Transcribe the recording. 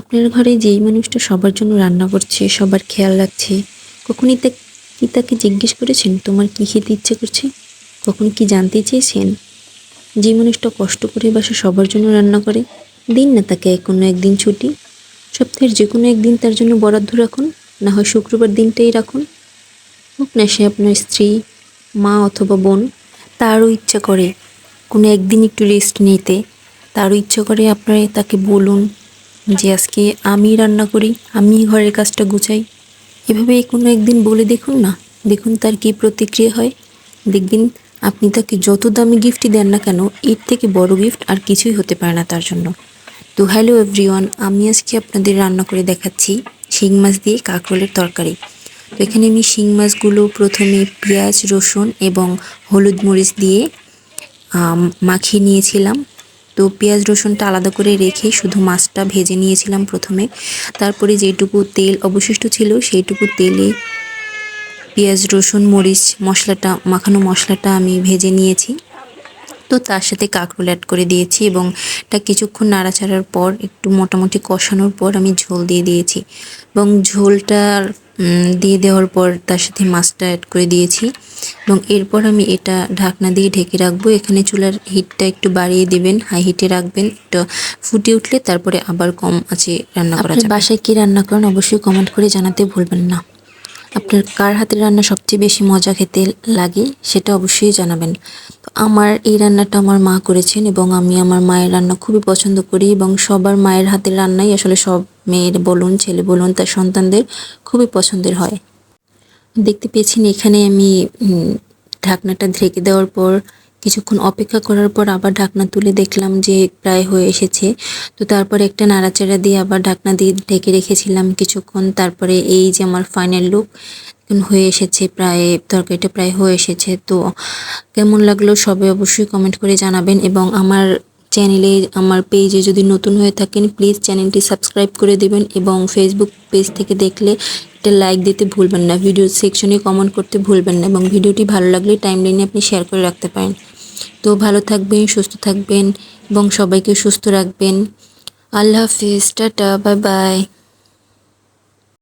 আপনার ঘরে যেই মানুষটা সবার জন্য রান্না করছে, সবার খেয়াল রাখছে, কখনই তা কি তাকে জিজ্ঞেস করেছেন, তোমার কী খেতে ইচ্ছে করছে? কখন কি জানতে চেয়েছেন? যে মানুষটা কষ্ট করে বাসা সবার জন্য রান্না করে, দিন না তাকে কোনো একদিন ছুটি। সপ্তাহের যে কোনো একদিন তার জন্য বরাদ্দ রাখুন, না হয় শুক্রবার দিনটাই রাখুন। হোক না সে আপনার স্ত্রী, মা অথবা বোন, তারও ইচ্ছা করে কোনো একদিন একটু রেস্ট নিতে, তারও ইচ্ছা করে আপনার তাকে বলুন যে আজকে আমি রান্না করি, আমি ঘরের কাজটা গুছাই। এভাবে কোনো একদিন বলে দেখুন না, দেখুন তার কী প্রতিক্রিয়া হয়। দেখবেন আপনি তাকে যত দামি গিফটই দেন না কেন, এর থেকে বড় গিফট আর কিছুই হতে পারে না তার জন্য। তো হ্যালো এভরিওয়ান আমি আজকে আপনাদের রান্না করে দেখাচ্ছি শিং মাছ দিয়ে কাঁকরোলের তরকারি। তো এখানে আমি শিং মাছগুলো প্রথমে পেঁয়াজ, রসুন এবং হলুদ মরিচ দিয়ে মাখিয়ে নিয়েছিলাম। তো পেঁয়াজ রসুনটা আলাদা করে রেখে শুধু মাছটা ভেজে নিয়েছিলাম প্রথমে। তারপরে যেটুকু তেল অবশিষ্ট ছিল সেইটুকু তেলে পেঁয়াজ, রসুন, মরিচ, মশলাটা, মাখানো মশলাটা আমি ভেজে নিয়েছি। তো তার সাথে কাঁকরোল অ্যাড করে দিয়েছি এবং এটা কিছুক্ষণ নাড়াচাড়ার পর, একটু মোটামুটি কষানোর পর আমি ঝোল দিয়ে দিয়েছি। এবং ঝোলটা দিয়ে দেওয়ার পর তার সাথে মাছটা অ্যাড করে দিয়েছি। এবং এরপর আমি এটা ঢাকনা দিয়ে ঢেকে রাখব। এখানে চুলার হিটটা একটু বাড়িয়ে দিবেন হাই হিটে রাখবেন। একটু ফুটে উঠলে তারপরে আবার কম আছে রান্না করা যাবে। বাসায় কি রান্না করেন অবশ্যই কমেন্ট করে জানাতে ভুলবেন না। আপনার কার হাতের রান্না সবচেয়ে বেশি মজা খেতে লাগে সেটা অবশ্যই জানাবেন। তো আমার এই রান্নাটা আমার মা করেছেন এবং আমি আমার মায়ের রান্না খুবই পছন্দ করি এবং সবার মায়ের হাতের রান্নাই আসলে সব মেয়ের বলুন ছেলে বলুন তার সন্তানদের খুবই পছন্দের হয়। দেখতে পেয়েছেন এখানে আমি ঢাকনাটা ঢেকে দেওয়ার পর, কিছুক্ষণ অপেক্ষা করার পর আবার ঢাকনা তুলে দেখলাম যে প্রায় হয়ে এসেছে। তো তারপরে একটা নাড়াচাড়া দিয়ে আবার ঢাকনা দিয়ে ঢেকে রেখেছিলাম কিছুক্ষণ। তারপরে এই যে আমার ফাইনাল লুক হয়ে এসেছে প্রায়, তরকারিটা প্রায় হয়ে এসেছে। তো কেমন লাগল সবাই অবশ্যই কমেন্ট করে জানাবেন এবং আমার চ্যানেলে আমার পেজে যদি নতুন হয়ে থাকেন প্লিজ চ্যানেলটি সাবস্ক্রাইব করে দেবেন এবং ফেসবুক পেজ থেকে দেখলে একটা লাইক দিতে ভুলবেন না। ভিডিও সেকশনে কমেন্ট করতে ভুলবেন না এবং ভিডিওটি ভালো লাগলে টাইমলাইনে আপনি শেয়ার করে রাখতে পারেন। তো ভালো থাকবেন, সুস্থ থাকবেন এবং সবাইকে সুস্থ রাখবেন। আল্লাহ হাফিজ, টাটা বাই বাই